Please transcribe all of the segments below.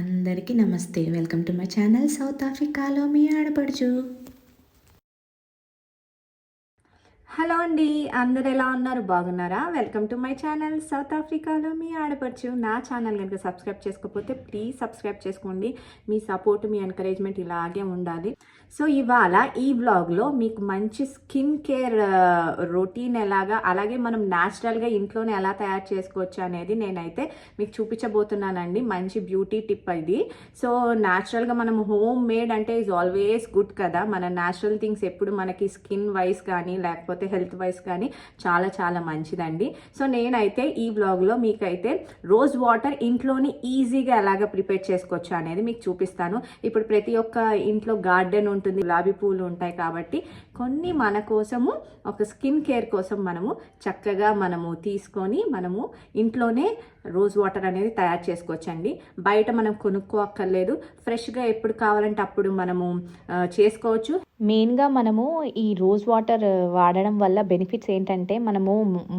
అందరికీ నమస్తే. Welcome to my channel south ఆఫ్రికాలో మీ ఆడపడుచు. హలో అండి అందరు ఎలా ఉన్నారు? బాగున్నారా? Welcome to my channel south ఆఫ్రికాలో మీ ఆడపడుచు. నా ఛానల్ కనుక సబ్స్క్రైబ్ చేసుకోకపోతే ప్లీజ్ సబ్స్క్రైబ్ చేసుకోండి. మీ సపోర్ట్ మీ ఎంకరేజ్మెంట్ ఇలాగే ఉండాలి. సో ఇవాళ ఈ వ్లాగ్లో మీకు మంచి స్కిన్ కేర్ రొటీన్ ఎలాగా అలాగే మనం న్యాచురల్గా ఇంట్లోనే ఎలా తయారు చేసుకోవచ్చు అనేది నేనైతే మీకు చూపించబోతున్నానండి. మంచి బ్యూటీ టిప్ ఇది. సో న్యాచురల్గా మనం హోమ్ మేడ్ అంటే ఈజ్ ఆల్వేస్ గుడ్ కదా. మన న్యాచురల్ థింగ్స్ ఎప్పుడు మనకి స్కిన్ వైస్ కానీ లేకపోతే హెల్త్ వైస్ కానీ చాలా చాలా మంచిదండి. సో నేనైతే ఈ బ్లాగ్లో మీకైతే రోజ్ వాటర్ ఇంట్లోని ఈజీగా ఎలాగ ప్రిపేర్ చేసుకోవచ్చు అనేది మీకు చూపిస్తాను. ఇప్పుడు ప్రతి ఒక్క ఇంట్లో గార్డెన్ ఉంటుంది. గులాబీ పూలు ఉంటాయి కాబట్టి కొన్ని మన కోసము ఒక స్కిన్ కేర్ కోసం మనము చక్కగా మనము తీసుకొని మనము ఇంట్లోనే రోజ్ వాటర్ అనేది తయారు చేసుకోవచ్చండి. బయట మనం కొనుక్కోక్కర్లేదు. ఫ్రెష్గా ఎప్పుడు కావాలంటే అప్పుడు మనము చేసుకోవచ్చు. మెయిన్గా మనము ఈ రోజ్ వాటర్ వాడడం వల్ల బెనిఫిట్స్ ఏంటంటే మనము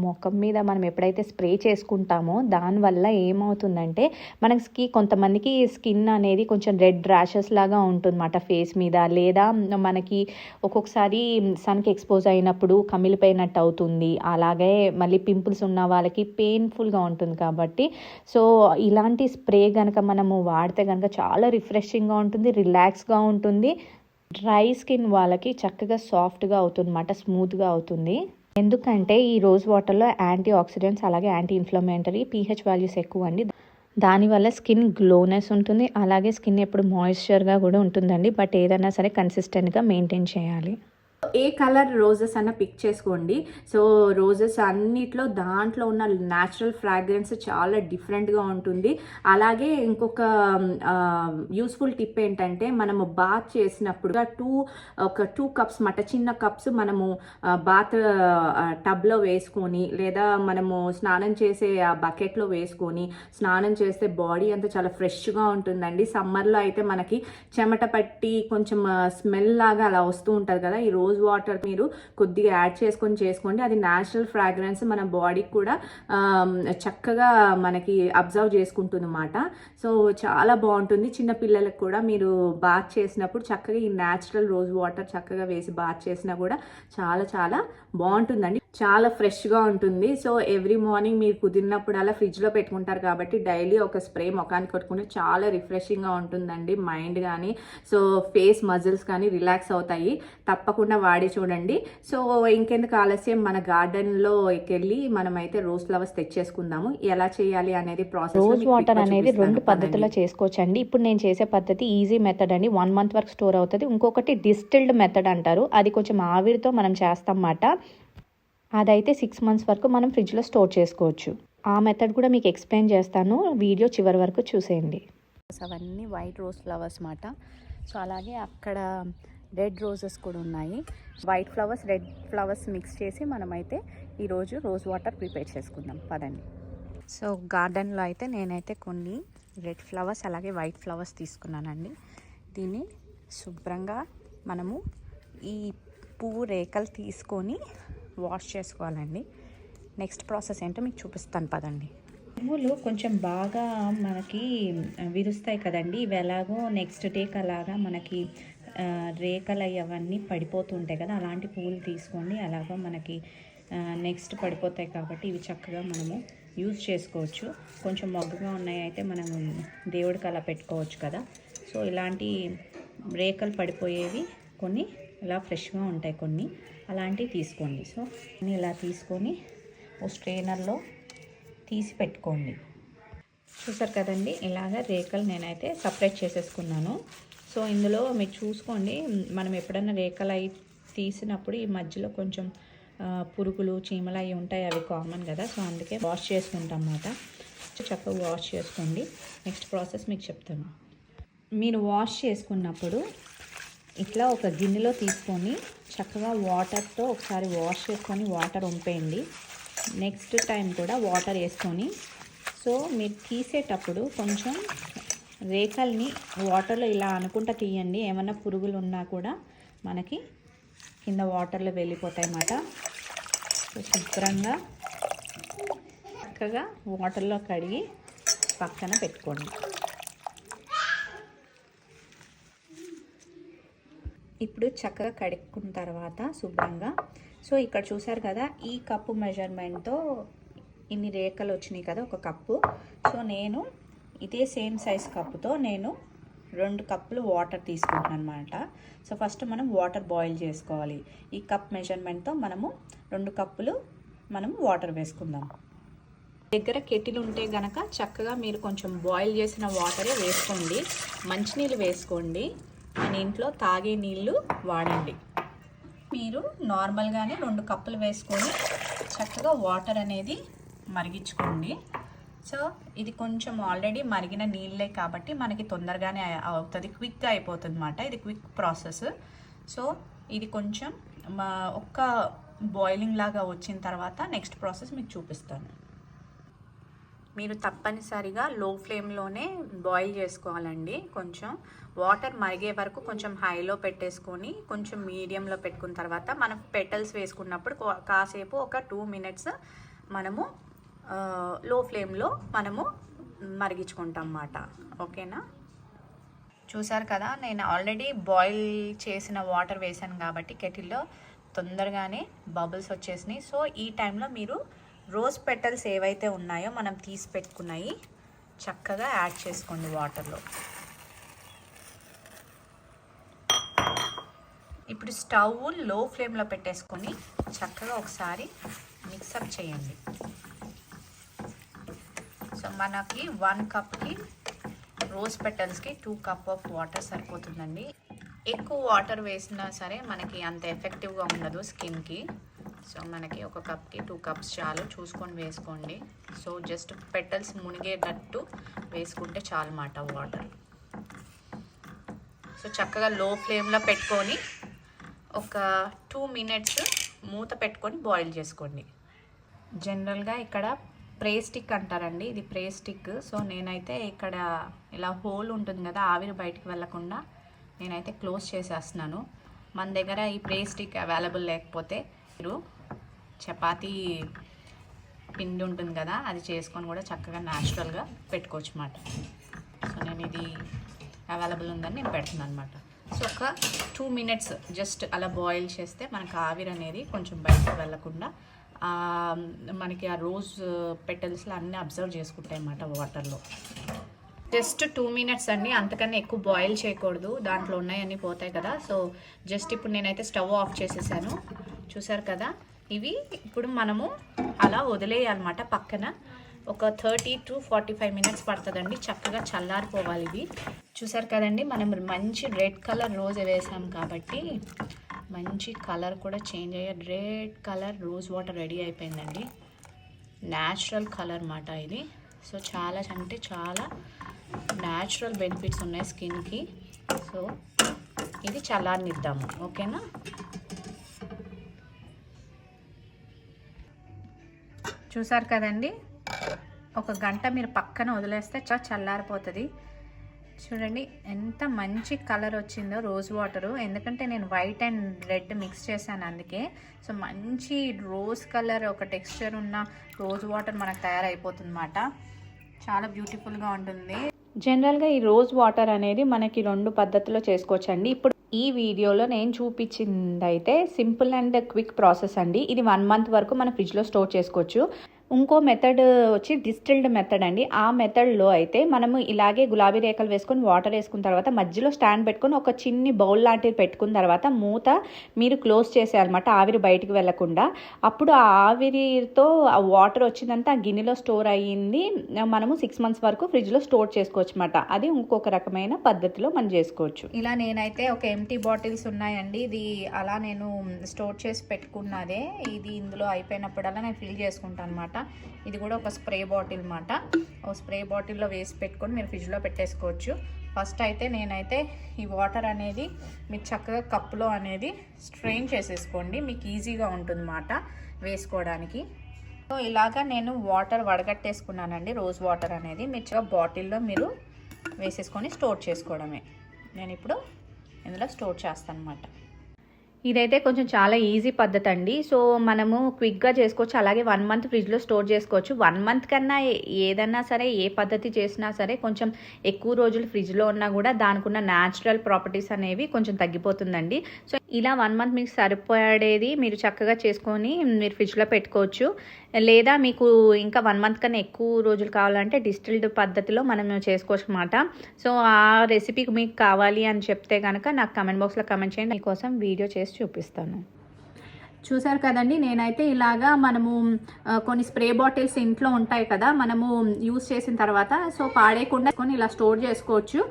ముఖం మీద మనం ఎప్పుడైతే స్ప్రే చేసుకుంటామో దానివల్ల ఏమవుతుందంటే మనకి కొంతమందికి స్కిన్ అనేది కొంచెం రెడ్ ర్యాషెస్ లాగా ఉంటుందన్నమాట ఫేస్ మీద. లేదా మనకి ఒక్కొక్కసారి సన్కి ఎక్స్పోజ్ అయినప్పుడు కమిలిపోయినట్టు అవుతుంది. అలాగే మళ్ళీ పింపుల్స్ ఉన్న వాళ్ళకి పెయిన్ఫుల్గా ఉంటుంది కాబట్టి. సో ఇలాంటి స్ప్రే కనుక మనము వాడితే కనుక చాలా రిఫ్రెషింగ్గా ఉంటుంది రిలాక్స్గా ఉంటుంది. డ్రై స్కిన్ వాళ్ళకి చక్కగా సాఫ్ట్గా అవుతుందన్నమాట స్మూత్గా అవుతుంది. ఎందుకంటే ఈ రోజ్ వాటర్లో యాంటీ ఆక్సిడెంట్స్ అలాగే యాంటీ ఇన్ఫ్లమేటరీ పీహెచ్ వాల్యూస్ ఎక్కువ అండి దానివల్ల స్కిన్ గ్లోనెస్ ఉంటుంది అలాగే స్కిన్ ఎప్పుడు మాయిశ్చర్గా కూడా ఉంటుందండి. బట్ ఏదైనా సరే కన్సిస్టెంట్గా మెయింటైన్ చేయాలి. ఏ కలర్ రోజెస్ అన్న పిక్ చేసుకోండి. సో రోజెస్ అన్నిట్లో దాంట్లో ఉన్న న్యాచురల్ ఫ్రాగ్రెన్స్ చాలా డిఫరెంట్గా ఉంటుంది. అలాగే ఇంకొక యూస్ఫుల్ టిప్ ఏంటంటే మనము బాత్ చేసినప్పుడు టూ ఒక టూ కప్స్ మట చిన్న కప్స్ మనము బాత్ టబ్లో వేసుకొని లేదా మనము స్నానం చేసే ఆ బకెట్లో వేసుకొని స్నానం చేస్తే బాడీ అంతా చాలా ఫ్రెష్గా ఉంటుందండి. సమ్మర్లో అయితే మనకి చెమట పట్టి కొంచెం స్మెల్ లాగా అలా వస్తూ ఉంటుంది కదా ఈ రోజ్ రోజ్ వాటర్ మీరు కొద్దిగా యాడ్ చేసుకొని చేసుకోండి. అది న్యాచురల్ ఫ్రాగ్రెన్స్ మన బాడీకి కూడా చక్కగా మనకి అబ్జర్వ్ చేసుకుంటుంది అన్నమాట సో చాలా బాగుంటుంది. చిన్న పిల్లలకు కూడా మీరు బాత్ చేసినప్పుడు చక్కగా ఈ న్యాచురల్ రోజ్ వాటర్ చక్కగా వేసి బాత్ చేసినా కూడా చాలా చాలా బాగుంటుందండి. చాలా ఫ్రెష్గా ఉంటుంది. సో ఎవ్రీ మార్నింగ్ మీరు కుదిరినప్పుడు అలా ఫ్రిడ్జ్లో పెట్టుకుంటారు కాబట్టి డైలీ ఒక స్ప్రే ముఖానికి కొట్టుకుంటే చాలా రిఫ్రెషింగ్గా ఉంటుందండి మైండ్ కానీ సో ఫేస్ మజిల్స్ కానీ రిలాక్స్ అవుతాయి. తప్పకుండా వాడి చూడండి. సో ఇంకెందుకు ఆలస్యం? మన గార్డెన్లో వెళ్ళి మనమైతే రోజ్ ఫ్లవర్స్ తెచ్చేసుకుందాము. ఎలా చేయాలి అనేది ప్రాసెస్ రోజ్ వాటర్ అనేది రెండు పద్ధతిలో చేసుకోవచ్చండి. ఇప్పుడు నేను చేసే పద్ధతి ఈజీ మెథడ్ అండి. వన్ మంత్ వరకు స్టోర్ అవుతుంది. ఇంకొకటి డిస్టిల్డ్ మెథడ్ అంటారు. అది కొంచెం ఆవిరితో మనం చేస్తాం అన్నమాట. అదైతే సిక్స్ మంత్స్ వరకు మనం ఫ్రిడ్జ్లో స్టోర్ చేసుకోవచ్చు. ఆ మెథడ్ కూడా మీకు ఎక్స్ప్లెయిన్ చేస్తాను. వీడియో చివరి వరకు చూసేయండి. అవన్నీ వైట్ రోజ్ ఫ్లవర్స్ మాట. సో అలాగే అక్కడ రెడ్ రోజెస్ కూడా ఉన్నాయి. White flowers red flowers mix చేసి మనమైతే ఈరోజు రోజ్ వాటర్ ప్రిపేర్ చేసుకుందాం. పదండి. సో గార్డెన్లో అయితే నేనైతే కొన్ని రెడ్ ఫ్లవర్స్ అలాగే వైట్ ఫ్లవర్స్ తీసుకున్నానండి. దీన్ని శుభ్రంగా మనము ఈ పువ్వు రేకలు తీసుకొని వాష్ చేసుకోవాలండి. నెక్స్ట్ ప్రాసెస్ ఏంటో మీకు చూపిస్తాను పదండి. పువ్వులు కొంచెం బాగా మనకి విరుస్తాయి కదండి. ఇవి ఎలాగో నెక్స్ట్ డేకి అలాగా మనకి రేఖలు అవన్నీ పడిపోతుంటాయి కదా. అలాంటి పువ్వులు తీసుకోండి. అలాగో మనకి నెక్స్ట్ పడిపోతాయి కాబట్టి ఇవి చక్కగా మనము యూజ్ చేసుకోవచ్చు. కొంచెం మొగ్గగా ఉన్నాయి అయితే మనం దేవుడికి అలా పెట్టుకోవచ్చు కదా. సో ఇలాంటి రేఖలు పడిపోయేవి కొన్ని ఇలా ఫ్రెష్గా ఉంటాయి కొన్ని. అలాంటివి తీసుకోండి. సో ఇలా తీసుకొని ఓ స్ట్రైనర్లో తీసి పెట్టుకోండి. చూసారు కదండి ఇలాగ రేఖలు నేనైతే సపరేట్ చేసేసుకున్నాను. సో ఇందులో మీరు చూసుకోండి మనం ఎప్పుడైనా రేఖలు అవి తీసినప్పుడు ఈ మధ్యలో కొంచెం పురుగులు చీమలు అవి ఉంటాయి అవి కామన్ కదా. సో అందుకే వాష్ చేసుకుంటాం అన్నమాట. చక్కగా వాష్ చేసుకోండి. నెక్స్ట్ ప్రాసెస్ మీకు చెప్తాను. మీరు వాష్ చేసుకున్నప్పుడు ఇట్లా ఒక గిన్నెలో తీసుకొని చక్కగా వాటర్తో ఒకసారి వాష్ చేసుకొని వాటర్ ఉంపేయండి. నెక్స్ట్ టైం కూడా వాటర్ వేసుకొని. సో మీరు తీసేటప్పుడు కొంచెం రేఖల్ని వాటర్లో ఇలా అనుకుంటా తీయండి. ఏమన్నా పురుగులు ఉన్నా కూడా మనకి కింద వాటర్లో వెళ్ళిపోతాయి అన్నమాట. శుభ్రంగా చక్కగా వాటర్లో కడిగి పక్కన పెట్టుకోండి. ఇప్పుడు చక్కగా కడుక్కున్న తర్వాత శుభ్రంగా. సో ఇక్కడ చూసారు కదా ఈ కప్పు మెజర్మెంట్తో ఇన్ని రేఖలు వచ్చినాయి కదా ఒక కప్పు. సో నేను ఇదే సేమ్ సైజ్ కప్పుతో నేను రెండు కప్పులు వాటర్ తీసుకుంటున్నాను అనమాట సో ఫస్ట్ మనం వాటర్ బాయిల్ చేసుకోవాలి. ఈ కప్ మెజర్మెంట్తో మనము రెండు కప్పులు మనం వాటర్ వేసుకుందాం. దగ్గర కెటిల్ ఉంటే గనక చక్కగా మీరు కొంచెం బాయిల్ చేసిన వాటరే వేసుకోండి. మంచినీళ్ళు వేసుకోండి. మన ఇంట్లో తాగే నీళ్ళు వాడండి. మీరు నార్మల్గానే రెండు కప్పులు వేసుకొని చక్కగా వాటర్ అనేది మరిగించుకోండి. సో ఇది కొంచెం ఆల్రెడీ మరిగిన నీళ్ళే కాబట్టి మనకి తొందరగానే అవుతుంది. క్విక్గా అయిపోతుంది అనమాట ఇది క్విక్ ప్రాసెస్. సో ఇది కొంచెం మా ఒక్క బాయిలింగ్ లాగా వచ్చిన తర్వాత నెక్స్ట్ ప్రాసెస్ మీకు చూపిస్తాను. మీరు తప్పనిసరిగా లో ఫ్లేమ్లోనే బాయిల్ చేసుకోవాలండి. కొంచెం వాటర్ మరిగే వరకు కొంచెం హైలో పెట్టేసుకొని కొంచెం మీడియంలో పెట్టుకున్న తర్వాత మనం పెటల్స్ వేసుకున్నప్పుడు కాసేపు ఒక టూ మినిట్స్ మనము లో ఫ్లేమ్లో మనము మరిగించుకుంటాం అన్నమాట. ఓకేనా? చూసారు కదా నేను ఆల్రెడీ బాయిల్ చేసిన వాటర్ వేసాను కాబట్టి కెటిల్లో తొందరగానే బబుల్స్ వచ్చేసినాయి. సో ఈ టైంలో మీరు రోజ్ పెటల్స్ ఏవైతే ఉన్నాయో మనం తీసి పెట్టుకున్నాయి. చక్కగా యాడ్ చేసుకోండి వాటర్లో. ఇప్పుడు స్టవ్లో ఫ్లేమ్లో పెట్టేసుకొని చక్కగా ఒకసారి మిక్సప్ చేయండి. సో మనకి వన్ కప్కి రోజ్ పెటల్స్కి టూ కప్ ఆఫ్ వాటర్ సరిపోతుందండి. ఎక్కువ వాటర్ వేసినా సరే మనకి అంత ఎఫెక్టివ్గా ఉండదు స్కిన్కి. సో మనకి ఒక కప్కి టూ కప్స్ చాలు. చూసుకొని వేసుకోండి. సో జస్ట్ పెటల్స్ మునిగేటట్టు వేసుకుంటే చాలు మాట వాటర్ సో చక్కగా లో ఫ్లేమ్లో పెట్టుకొని ఒక టూ మినిట్స్ మూత పెట్టుకొని బాయిల్ చేసుకోండి. జనరల్గా ఇక్కడ ప్రే స్టిక్ అంటారండి. ఇది ప్రే స్టిక్ సో నేనైతే ఇక్కడ ఇలా హోల్ ఉంటుంది కదా ఆవిరి బయటికి వెళ్ళకుండా నేనైతే క్లోజ్ చేసేస్తున్నాను. మన దగ్గర ఈ ప్రే స్టిక్ అవైలబుల్ లేకపోతే మీరు చపాతీ పిండి ఉంటుంది కదా అది చేసుకొని కూడా చక్కగా న్యాచురల్గా పెట్టుకోవచ్చు అన్నమాట సో నేను ఇది అవైలబుల్ ఉందని నేను పెడుతున్నాను అనమాట సో ఒక టూ మినిట్స్ జస్ట్ అలా బాయిల్ చేస్తే మనకు ఆవిరి అనేది కొంచెం బయటకు వెళ్ళకుండా మనకి ఆ రోజ్ పెటల్స్లో అన్నీ అబ్జర్వ్ చేసుకుంటాయి అన్నమాట వాటర్లో జస్ట్ టూ మినిట్స్ అండి అంతకన్నా ఎక్కువ బాయిల్ చేయకూడదు. దాంట్లో ఉన్నాయన్నీ పోతాయి కదా. సో జస్ట్ ఇప్పుడు నేనైతే స్టవ్ ఆఫ్ చేసేసాను. చూసారు కదా? ఇవి ఇప్పుడు మనము అలా వదిలేయాలన్నమాట పక్కన. ఒక thirty to forty five minutes పడుతుందండి. చక్కగా చల్లారిపోవాలి ఇవి. చూసారు కదండి? మనం మంచి రెడ్ కలర్ రోజ్ వేసాం కాబట్టి మంచి కలర్ కూడా చేంజ్ అయ్యే red colour rose water ready అయిపోయిందండి. న్యాచురల్ కలర్ మాట ఇది. సో చాలా అంటే చాలా న్యాచురల్ బెనిఫిట్స్ ఉన్నాయి స్కిన్కి. సో ఇది చల్లారనిద్దాము. ఓకేనా? చూసారు కదండి? ఒక గంట మీరు పక్కన వదిలేస్తే చా చల్లారిపోతుంది. చూడండి ఎంత మంచి కలర్ వచ్చిందో రోజ్ వాటరు. ఎందుకంటే నేను వైట్ అండ్ రెడ్ మిక్స్ చేశాను అందుకే. సో మంచి రోజ్ కలర్ ఒక టెక్స్చర్ ఉన్న రోజ్ వాటర్ మనకు తయారైపోతుంది చాలా బ్యూటిఫుల్గా ఉంటుంది. జనరల్గా ఈ రోజ్ వాటర్ అనేది మనకి రెండు పద్ధతిలో చేసుకోవచ్చండి. ఇప్పుడు ఈ వీడియోలో నేను చూపించింది అయితే సింపుల్ అండ్ క్విక్ ప్రాసెస్ అండి. ఇది వన్ మంత్ వరకు మన ఫ్రిడ్జ్లో స్టోర్ చేసుకోవచ్చు. ఇంకో మెథడ్ వచ్చి డిస్టిల్డ్ మెథడ్ అండి. ఆ మెథడ్లో అయితే మనము ఇలాగే గులాబీ రేఖలు వేసుకొని వాటర్ వేసుకున్న తర్వాత మధ్యలో స్టాండ్ పెట్టుకొని ఒక చిన్ని బౌల్ లాంటిది పెట్టుకున్న తర్వాత మూత మీరు క్లోజ్ చేసేయాలన్నమాట ఆవిరి బయటికి వెళ్ళకుండా అప్పుడు ఆ ఆవిరితో ఆ వాటర్ వచ్చిందంతా ఆ గిన్నెలో స్టోర్ అయ్యింది. మనము సిక్స్ మంత్స్ వరకు ఫ్రిడ్జ్లో స్టోర్ చేసుకోవచ్చు అనమాట అది ఇంకొక రకమైన పద్ధతిలో మనం చేసుకోవచ్చు. ఇలా నేనైతే ఒక ఎంటీ బాటిల్స్ ఉన్నాయండి. ఇది అలా నేను స్టోర్ చేసి పెట్టుకున్నదే. ఇది ఇందులో అయిపోయినప్పుడల్లా నేను ఫిల్ చేసుకుంటాను అనమాట ఇది కూడా ఒక స్ప్రే బాటిల్ అనమాట ఒక స్ప్రే బాటిల్లో వేసి పెట్టుకొని మీరు ఫ్రిడ్జ్లో పెట్టేసుకోవచ్చు. ఫస్ట్ అయితే నేనైతే ఈ వాటర్ అనేది మీరు చక్కగా కప్పులో అనేది స్ట్రెయిన్ చేసేసుకోండి. మీకు ఈజీగా ఉంటుందన్నమాట వేసుకోవడానికి. సో ఇలాగా నేను వాటర్ వడగట్టేసుకున్నానండి. రోజ్ వాటర్ అనేది మీరు బాటిల్లో మీరు వేసేసుకొని స్టోర్ చేసుకోవడమే. నేను ఇప్పుడు ఇందులో స్టోర్ చేస్తాను అనమాట ఇదైతే కొంచెం చాలా ఈజీ పద్ధతి అండి సో మనము క్విక్గా చేసుకోవచ్చు. అలాగే వన్ మంత్ ఫ్రిడ్జ్లో స్టోర్ చేసుకోవచ్చు. వన్ మంత్ కన్నా ఏదన్నా సరే ఏ పద్ధతి చేసినా సరే కొంచెం ఎక్కువ రోజులు ఫ్రిడ్జ్లో ఉన్నా కూడా దానికి ఉన్న న్యాచురల్ ప్రాపర్టీస్ అనేవి కొంచెం తగ్గిపోతుందండి. సో ఇలా వన్ మంత్ మీకు సరిపడేది మీరు చక్కగా చేసుకొని మీరు ఫ్రిడ్జ్లో పెట్టుకోవచ్చు. లేదా మీకు ఇంకా వన్ మంత్ కన్నా ఎక్కువ రోజులు కావాలంటే డిస్టిల్డ్ పద్ధతిలో మనం చేసుకోవచ్చు అనమాట సో ఆ రెసిపీ మీకు కావాలి అని చెప్తే కనుక నాకు కమెంట్ బాక్స్లో కమెంట్ చేయండి. మీకోసం వీడియో చేసి చూపిస్తాను. చూసారు కదండి నేనైతే ఇలాగా మనము కొన్ని స్ప్రే బాటిల్స్ ఇంట్లో ఉంటాయి కదా మనము యూస్ చేసిన తర్వాత సో పాడేయకుండా కొని ఇలా స్టోర్ చేసుకోవచ్చు.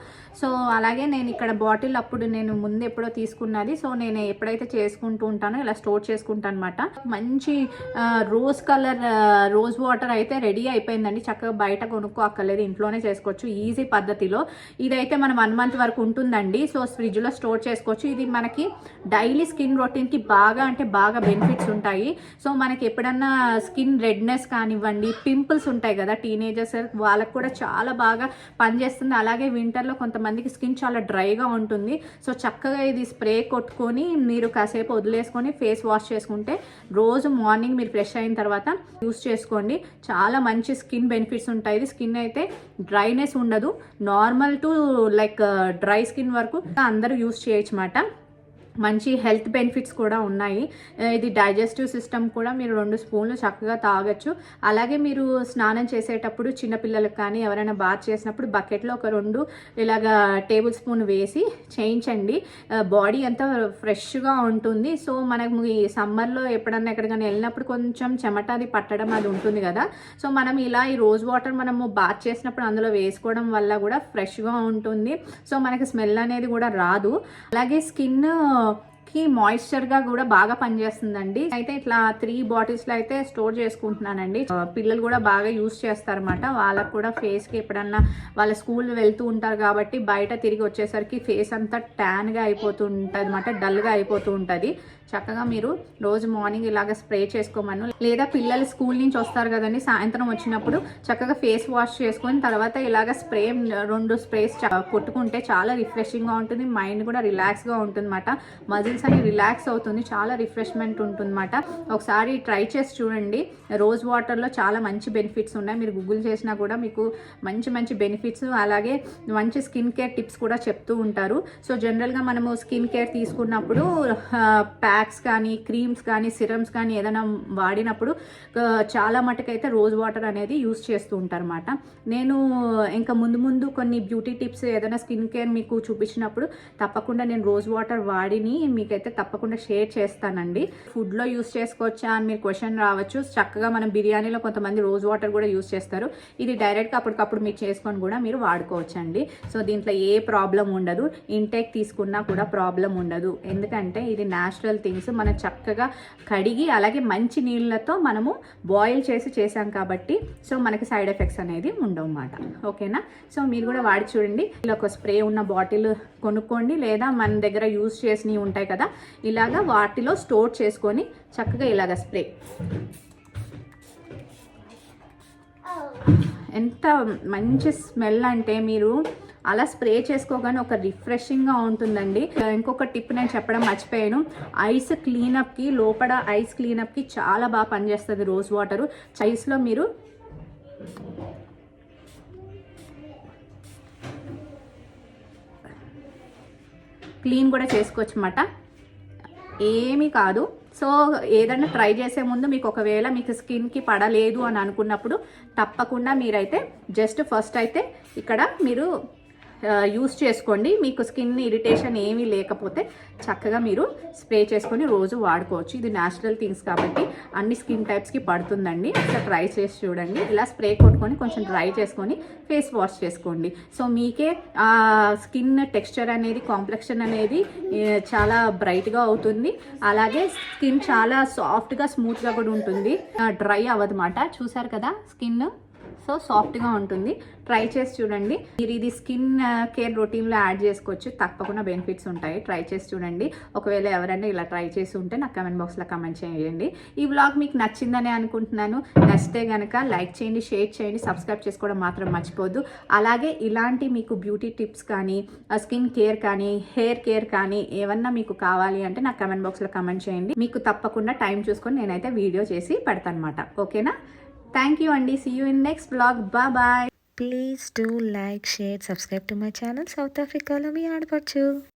సో అలాగే నేను ఇక్కడ బాటిల్ అప్పుడు నేను ముందు ఎప్పుడో తీసుకున్నది సో నేను ఎప్పుడైతే చేసుకుంటూ ఉంటానో ఇలా స్టోర్ చేసుకుంటాను అనమాట మంచి రోజ్ కలర్ రోజ్ వాటర్ అయితే రెడీ అయిపోయిందండి. చక్కగా బయట కొనుక్కో అక్కర్లేదు ఇంట్లోనే చేసుకోవచ్చు ఈజీ పద్ధతిలో. ఇదైతే మనం వన్ మంత్ వరకు ఉంటుందండి సో ఫ్రిడ్జ్లో స్టోర్ చేసుకోవచ్చు. ఇది మనకి డైలీ స్కిన్ రొటీన్కి బాగా అంటే బాగా బెనిఫిట్స్ ఉంటాయి. సో మనకి ఎప్పుడన్నా స్కిన్ రెడ్నెస్ కానివ్వండి పింపుల్స్ ఉంటాయి కదా టీనేజర్స్ వాళ్ళకు కూడా చాలా బాగా పనిచేస్తుంది. అలాగే వింటర్లో కొంతమందికి స్కిన్ చాలా డ్రైగా ఉంటుంది. సో చక్కగా ఇది స్ప్రే కొట్టుకొని మీరు కాసేపు వదిలేసుకొని ఫేస్ వాష్ చేసుకుంటే రోజు మార్నింగ్ మీరు ఫ్రెష్ అయిన తర్వాత యూస్ చేసుకోండి. చాలా మంచి స్కిన్ బెనిఫిట్స్ ఉంటాయి. ఇది స్కిన్ అయితే డ్రైనెస్ ఉండదు. Normal to like dry skin వరకు అందరూ యూస్ చేయొచ్చు అన్నమాట మంచి హెల్త్ బెనిఫిట్స్ కూడా ఉన్నాయి. ఇది డైజెస్టివ్ సిస్టమ్ కూడా మీరు రెండు స్పూన్లు చక్కగా తాగొచ్చు. అలాగే మీరు స్నానం చేసేటప్పుడు చిన్నపిల్లలకు కానీ ఎవరైనా బాత్ చేసినప్పుడు బకెట్లో ఒక రెండు ఇలాగా టేబుల్ స్పూన్ వేసి చేయించండి. బాడీ అంతా ఫ్రెష్గా ఉంటుంది. సో మనకు ఈ సమ్మర్లో ఎప్పుడన్నా ఎక్కడికైనా వెళ్ళినప్పుడు కొంచెం చెమట అది పట్టడం అది ఉంటుంది కదా. సో మనం ఇలా ఈ రోజ్ వాటర్ మనము బాత్ చేసినప్పుడు అందులో వేసుకోవడం వల్ల కూడా ఫ్రెష్గా ఉంటుంది. సో మనకి స్మెల్ అనేది కూడా రాదు. అలాగే స్కిన్ కి మాయిశ్చర్గా కూడా బాగా పనిచేస్తుందండి. అయితే ఇట్లా త్రీ బాటిల్స్లో అయితే స్టోర్ చేసుకుంటున్నానండి. పిల్లలు కూడా బాగా యూస్ చేస్తారన్నమాట. వాళ్ళకు కూడా ఫేస్కి ఎప్పుడన్నా వాళ్ళ స్కూల్ వెళ్తూ ఉంటారు కాబట్టి బయట తిరిగి వచ్చేసరికి ఫేస్ అంతా ట్యాన్గా అయిపోతూ ఉంటుంది అనమాట డల్గా అయిపోతూ ఉంటుంది. చక్కగా మీరు రోజు మార్నింగ్ ఇలాగ స్ప్రే చేసుకోమను. లేదా పిల్లలు స్కూల్ నుంచి వస్తారు కదండి సాయంత్రం వచ్చినప్పుడు చక్కగా ఫేస్ వాష్ చేసుకొని తర్వాత ఇలాగ స్ప్రే రెండు స్ప్రేస్ కొట్టుకుంటే చాలా రిఫ్రెషింగ్గా ఉంటుంది మైండ్ కూడా రిలాక్స్గా ఉంటుంది అనమాట మజిల్స్ అని రిలాక్స్ అవుతుంది చాలా రిఫ్రెష్మెంట్ ఉంటుందన్నమాట. ఒకసారి ట్రై చేసి చూడండి. రోజ్ వాటర్లో చాలా మంచి బెనిఫిట్స్ ఉన్నాయి. మీరు గూగుల్ చేసినా కూడా మీకు మంచి మంచి బెనిఫిట్స్ అలాగే మంచి స్కిన్ కేర్ టిప్స్ కూడా చెప్తూ ఉంటారు. సో జనరల్గా మనము స్కిన్ కేర్ తీసుకున్నప్పుడు ప్యాక్స్ కానీ క్రీమ్స్ కానీ సిరమ్స్ కానీ ఏదైనా వాడినప్పుడు చాలా మటుకైతే రోజ్ వాటర్ అనేది యూస్ చేస్తూ ఉంటారనమాట నేను ఇంకా ముందు ముందు కొన్ని బ్యూటీ టిప్స్ ఏదైనా స్కిన్ కేర్ మీకు చూపించినప్పుడు తప్పకుండా నేను రోజ్ వాటర్ వాడిని మీకైతే తప్పకుండా షేర్ చేస్తానండి. ఫుడ్లో యూస్ చేసుకోవచ్చా అని మీరు క్వశ్చన్ రావచ్చు. చక్కగా మనం బిర్యానీలో కొంతమంది రోజ్ వాటర్ కూడా యూస్ చేస్తారు. ఇది డైరెక్ట్గా అప్పటికప్పుడు మీరు చేసుకొని కూడా మీరు వాడుకోవచ్చు అండి సో దీంట్లో ఏ ప్రాబ్లం ఉండదు. ఇంటేక్ తీసుకున్నా కూడా ప్రాబ్లం ఉండదు. ఎందుకంటే ఇది న్యాచురల్ థింగ్. థింగ్స్ మనం చక్కగా కడిగి అలాగే మంచి నీళ్ళతో మనము బాయిల్ చేసి చేసాం కాబట్టి సో మనకి సైడ్ ఎఫెక్ట్స్ అనేది ఉండవు అన్నమాట ఓకేనా? సో మీరు కూడా వాడి చూడండి. ఇలా ఒక స్ప్రే ఉన్న బాటిల్ కొనుక్కోండి లేదా మన దగ్గర యూస్ చేసినవి ఉంటాయి కదా ఇలాగా వాటిలో స్టోర్ చేసుకొని చక్కగా ఇలాగ స్ప్రే. ఎంత మంచి స్మెల్ అంటే మీరు అలా స్ప్రే చేసుకోగానే ఒక రిఫ్రెషింగ్గా ఉంటుందండి. ఇంకొక టిప్ నేను చెప్పడం మర్చిపోయాను. ఐస్ క్లీనప్కి లోపల ఐస్ క్లీనప్కి చాలా బాగా పనిచేస్తుంది రోజ్ వాటరు. ఐస్లో మీరు క్లీన్ కూడా చేసుకోవచ్చు అన్నమాట ఏమీ కాదు. సో ఏదైనా ట్రై చేసే ముందు మీకు ఒకవేళ మీకు స్కిన్కి పడలేదు అని అనుకున్నప్పుడు తప్పకుండా మీరైతే జస్ట్ ఫస్ట్ అయితే ఇక్కడ మీరు యూస్ చేసుకోండి. మీకు స్కిన్ ఇరిటేషన్ ఏమీ లేకపోతే చక్కగా మీరు స్ప్రే చేసుకొని రోజు వాడుకోవచ్చు. ఇది న్యాచురల్ థింగ్స్ కాబట్టి అన్ని స్కిన్ టైప్స్కి పడుతుందండి. ఒకసారి ట్రై చేసి చూడండి. ఇలా స్ప్రే కొట్టుకొని కొంచెం డ్రై చేసుకొని ఫేస్ వాష్ చేసుకోండి. సో మీకే స్కిన్ టెక్స్చర్ అనేది కాంప్లెక్షన్ అనేది చాలా బ్రైట్గా అవుతుంది. అలాగే స్కిన్ చాలా సాఫ్ట్గా స్మూత్గా కూడా ఉంటుంది. డ్రై అవ్వదన్నమాట చూసారు కదా స్కిన్ సో సాఫ్ట్గా ఉంటుంది. ట్రై చేసి చూడండి. మీరు ఇది స్కిన్ కేర్ రొటీన్లో యాడ్ చేసుకోవచ్చు. తప్పకుండా బెనిఫిట్స్ ఉంటాయి. ట్రై చేసి చూడండి. ఒకవేళ ఎవరైనా ఇలా ట్రై చేసి ఉంటే నాకు కమెంట్ బాక్స్లో కమెంట్ చేయండి. ఈ వ్లాగ్ మీకు నచ్చిందని అనుకుంటున్నాను. నచ్చితే కనుక లైక్ చేయండి షేర్ చేయండి సబ్స్క్రైబ్ చేసుకోవడం మాత్రం మర్చిపోద్దు అలాగే ఇలాంటి మీకు బ్యూటీ టిప్స్ కానీ uh, స్కిన్ కేర్ కానీ హెయిర్ కేర్ కానీ ఏమన్నా మీకు కావాలి అంటే నాకు కమెంట్ బాక్స్లో కమెంట్ చేయండి. మీకు తప్పకుండా టైం చూసుకొని నేనైతే వీడియో చేసి పెడతాను అనమాట ఓకేనా థ్యాంక్ యూ అండి see you in next blog బా bye please do like share subscribe to my channel south ఆఫ్రికాలో మీ ఆడపడుచు